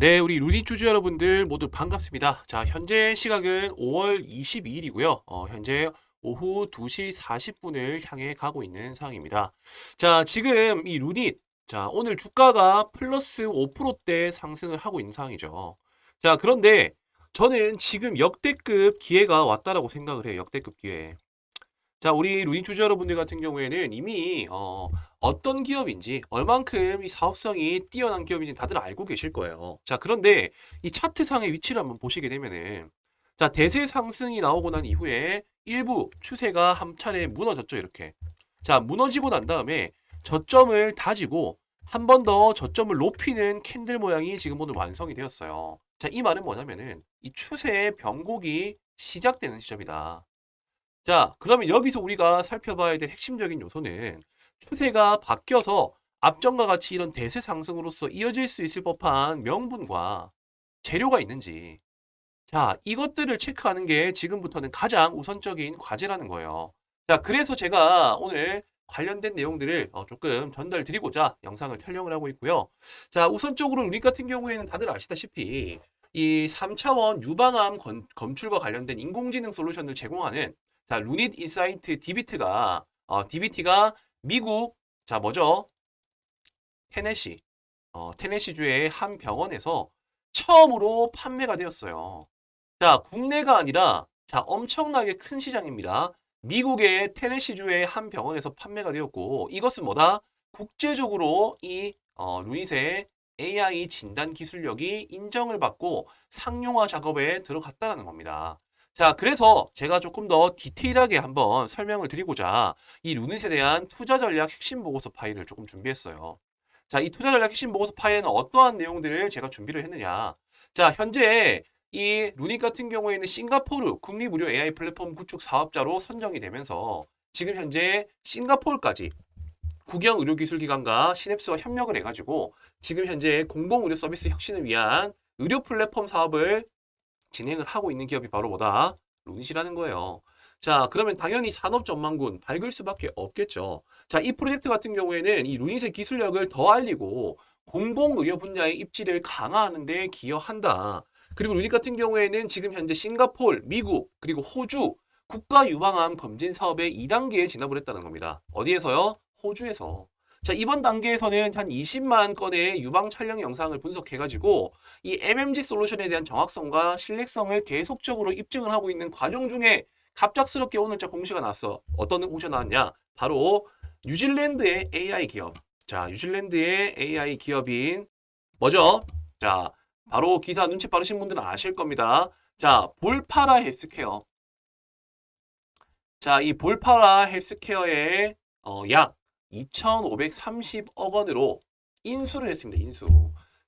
네, 우리 루디 주주 여러분들 모두 반갑습니다. 자, 현재 시각은 5월 22일이고요. 어, 현재 오후 2시 40분을 향해 가고 있는 상황입니다. 자, 지금 이 루닛, 자, 오늘 주가가 플러스 5%대 상승을 하고 있는 상황이죠. 자, 그런데 저는 지금 역대급 기회가 왔다라고 생각을 해요. 역대급 기회. 자, 우리 루닛 주주 여러분들 같은 경우에는 이미 어, 어떤 기업인지 얼만큼 이 사업성이 뛰어난 기업인지 다들 알고 계실 거예요. 자, 그런데 이 차트상의 위치를 한번 보시게 되면은 자, 대세 상승이 나오고 난 이후에 일부 추세가 한 차례 무너졌죠, 이렇게. 자, 무너지고 난 다음에 저점을 다지고 한 번 더 저점을 높이는 캔들 모양이 지금 오늘 완성이 되었어요. 자, 이 말은 뭐냐면은 이 추세의 변곡이 시작되는 시점이다. 자, 그러면 여기서 우리가 살펴봐야 될 핵심적인 요소는 추세가 바뀌어서 앞전과 같이 이런 대세 상승으로서 이어질 수 있을 법한 명분과 재료가 있는지. 자, 이것들을 체크하는 게 지금부터는 가장 우선적인 과제라는 거예요. 자, 그래서 제가 오늘 관련된 내용들을 어, 조금 전달 드리고자 영상을 촬영을 하고 있고요. 자, 우선적으로 우리 같은 경우에는 다들 아시다시피 이 3차원 유방암 건- 검출과 관련된 인공지능 솔루션을 제공하는 자, 루닛 인사이트 DBT가 어, DBT가 미국 자 뭐죠? 테네시 어, 테네시주의 한 병원에서 처음으로 판매가 되었어요. 자, 국내가 아니라 자 엄청나게 큰 시장입니다. 미국의 테네시주의 한 병원에서 판매가 되었고 이것은 뭐다? 국제적으로 이 어, 루닛의 AI 진단 기술력이 인정을 받고 상용화 작업에 들어갔다는 겁니다. 자, 그래서 제가 조금 더 디테일하게 한번 설명을 드리고자 이 루닛에 대한 투자 전략 핵심 보고서 파일을 조금 준비했어요. 자, 이 투자 전략 핵심 보고서 파일에는 어떠한 내용들을 제가 준비를 했느냐. 자, 현재 이 루닛 같은 경우에는 싱가포르 국립의료 AI 플랫폼 구축 사업자로 선정이 되면서 지금 현재 싱가포르까지 국영 의료기술기관과 시냅스와 협력을 해가지고 지금 현재 공공의료 서비스 혁신을 위한 의료 플랫폼 사업을 진행을 하고 있는 기업이 바로 뭐다? 루닛이라는 거예요. 자, 그러면 당연히 산업 전망군 밝을 수밖에 없겠죠. 자, 이 프로젝트 같은 경우에는 이 루닛의 기술력을 더 알리고 공공의료 분야의 입지를 강화하는 데 기여한다. 그리고 루닛 같은 경우에는 지금 현재 싱가폴, 미국, 그리고 호주 국가 유방암 검진 사업의 2단계에 진압을 했다는 겁니다. 어디에서요? 호주에서. 자, 이번 단계에서는 한 20만 건의 유방 촬영 영상을 분석해가지고 이 MMG 솔루션에 대한 정확성과 신뢰성을 계속적으로 입증을 하고 있는 과정 중에 갑작스럽게 오늘 자 공시가 나왔어. 어떤 공시가 나왔냐? 바로 뉴질랜드의 AI 기업. 자, 뉴질랜드의 AI 기업인 뭐죠? 자, 바로 기사 눈치 빠르신 분들은 아실 겁니다. 자, 볼파라 헬스케어. 자, 이 볼파라 헬스케어의 어, 약 2,530억 원으로 인수를 했습니다. 인수.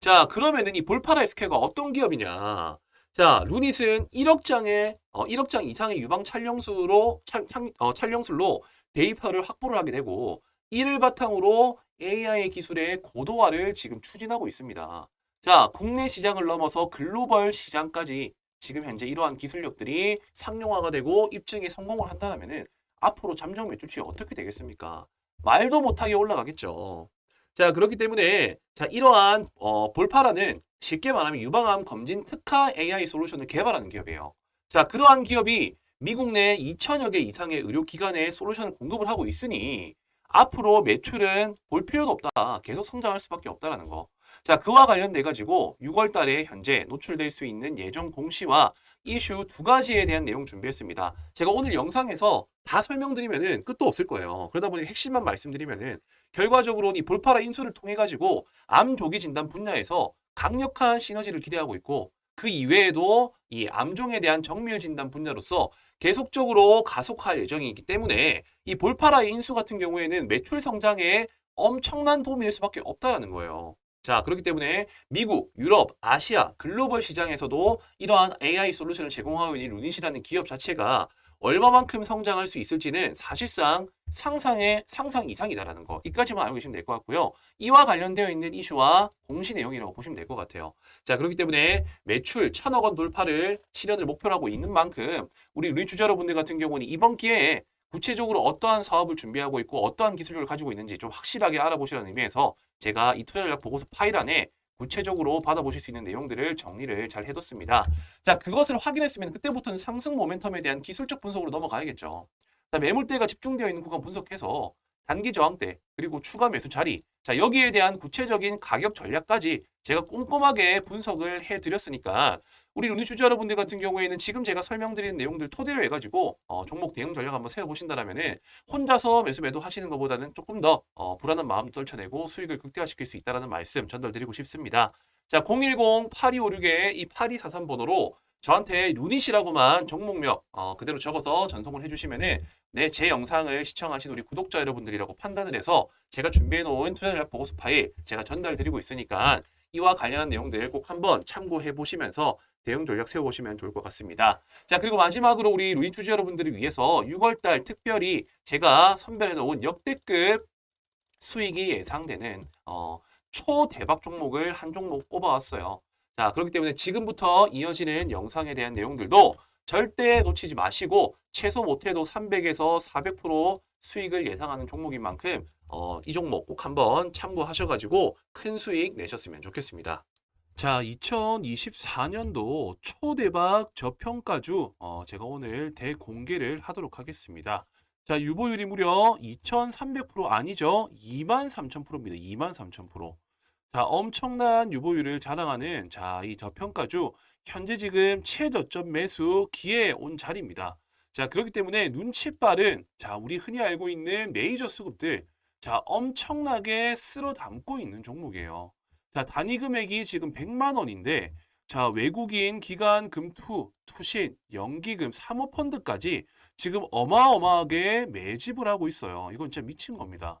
자, 그러면은 이 볼파라 헬스케어가 어떤 기업이냐? 자, 루닛은 1억 장의 어, 1억 장 이상의 유방 촬영수로 촬, 촬- 어, 촬영술로 데이터를 확보를 하게 되고 이를 바탕으로 AI 기술의 고도화를 지금 추진하고 있습니다. 자, 국내 시장을 넘어서 글로벌 시장까지 지금 현재 이러한 기술력들이 상용화가 되고 입증에 성공을 한다면은 앞으로 잠정 매출치 어떻게 되겠습니까? 말도 못하게 올라가겠죠. 자, 그렇기 때문에 자, 이러한 어, 볼파라는 쉽게 말하면 유방암 검진 특화 AI 솔루션을 개발하는 기업이에요. 자, 그러한 기업이 미국 내 2천여 개 이상의 의료기관에 솔루션을 공급을 하고 있으니 앞으로 매출은 볼 필요도 없다. 계속 성장할 수밖에 없다라는 거. 자, 그와 관련돼 가지고 6월 달에 현재 노출될 수 있는 예정 공시와 이슈 두 가지에 대한 내용 준비했습니다. 제가 오늘 영상에서 다 설명드리면은 끝도 없을 거예요. 그러다 보니 핵심만 말씀드리면은 결과적으로 이 볼파라 인수를 통해 가지고 암 조기 진단 분야에서 강력한 시너지를 기대하고 있고 그 이외에도 이 암종에 대한 정밀 진단 분야로서 계속적으로 가속할 예정이기 때문에 이 볼파라 인수 같은 경우에는 매출 성장에 엄청난 도움이 될 수밖에 없다라는 거예요. 자, 그렇기 때문에 미국, 유럽, 아시아, 글로벌 시장에서도 이러한 AI 솔루션을 제공하고 있는 루닛이라는 기업 자체가 얼마만큼 성장할 수 있을지는 사실상 상상의 상상 이상이다라는 거. 이까지만 알고 계시면 될 것 같고요. 이와 관련되어 있는 이슈와 공시 내용이라고 보시면 될 것 같아요. 자, 그렇기 때문에 매출 천억 원 돌파를 실현을 목표로 하고 있는 만큼 우리 루이주자 여러분들 같은 경우는 이번 기회에 구체적으로 어떠한 사업을 준비하고 있고 어떠한 기술력을 가지고 있는지 좀 확실하게 알아보시라는 의미에서 제가 이 투자 전략 보고서 파일 안에 구체적으로 받아보실 수 있는 내용들을 정리를 잘 해뒀습니다. 자, 그것을 확인했으면 그때부터는 상승 모멘텀에 대한 기술적 분석으로 넘어가야겠죠. 자, 매물대가 집중되어 있는 구간 분석해서 단기 저항대 그리고 추가 매수 자리 자 여기에 대한 구체적인 가격 전략까지 제가 꼼꼼하게 분석을 해드렸으니까 우리 루니 주주 여러분들 같은 경우에는 지금 제가 설명드리는 내용들 토대로 해가지고 어, 종목 대응 전략 한번 세워보신다면 은 혼자서 매수 매도 하시는 것보다는 조금 더 어, 불안한 마음 떨쳐내고 수익을 극대화시킬 수 있다는 말씀 전달드리고 싶습니다. 자 010-8256의 이8243 번호로 저한테 루닛이라고만 종목명 어, 그대로 적어서 전송을 해주시면은 네, 제 영상을 시청하신 우리 구독자 여러분들이라고 판단을 해서 제가 준비해 놓은 투자 전략 보고서 파일 제가 전달드리고 있으니까 이와 관련한 내용들 꼭 한번 참고해 보시면서 대응 전략 세워보시면 좋을 것 같습니다. 자, 그리고 마지막으로 우리 루인 주주 여러분들을 위해서 6월달 특별히 제가 선별해 놓은 역대급 수익이 예상되는 어, 초대박 종목을 한 종목 꼽아왔어요. 자, 그렇기 때문에 지금부터 이어지는 영상에 대한 내용들도 절대 놓치지 마시고 최소 못해도 300에서 400% 수익을 예상하는 종목인 만큼 어, 이 종목 꼭 한번 참고하셔가지고 큰 수익 내셨으면 좋겠습니다. 자, 2024년도 초대박 저평가주 어, 제가 오늘 대공개를 하도록 하겠습니다. 자, 유보율이 무려 2,300% 아니죠? 23,000%입니다. 23,000%. 자, 엄청난 유보율을 자랑하는 자, 이 저평가주 현재 지금 최저점 매수 기회에 온 자리입니다. 자, 그렇기 때문에 눈치 빠른 자, 우리 흔히 알고 있는 메이저 수급들 자, 엄청나게 쓸어 담고 있는 종목이에요. 자, 단위 금액이 지금 100만 원인데 자, 외국인 기관 금투, 투신, 연기금, 사모펀드까지 지금 어마어마하게 매집을 하고 있어요. 이건 진짜 미친 겁니다.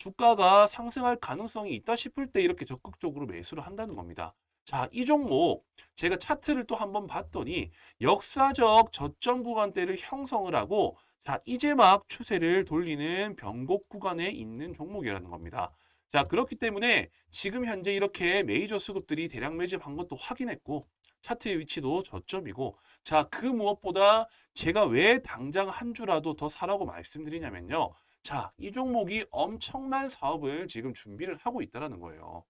주가가 상승할 가능성이 있다 싶을 때 이렇게 적극적으로 매수를 한다는 겁니다. 자, 이 종목 제가 차트를 또 한번 봤더니 역사적 저점 구간대를 형성을 하고 자, 이제 막 추세를 돌리는 변곡 구간에 있는 종목이라는 겁니다. 자, 그렇기 때문에 지금 현재 이렇게 메이저 수급들이 대량 매집한 것도 확인했고 차트의 위치도 저점이고 자, 그 무엇보다 제가 왜 당장 한 주라도 더 사라고 말씀드리냐면요. 자, 이 종목이 엄청난 사업을 지금 준비를 하고 있다는 거예요.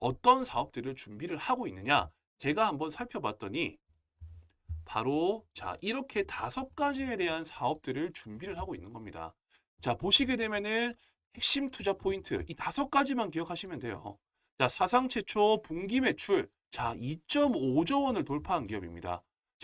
어떤 사업들을 준비를 하고 있느냐? 제가 한번 살펴봤더니 바로 자, 이렇게 다섯 가지에 대한 사업들을 준비를 하고 있는 겁니다. 자, 보시게 되면은 핵심 투자 포인트 이 다섯 가지만 기억하시면 돼요. 자, 사상 최초 분기 매출 자, 2.5조 원을 돌파한 기업입니다.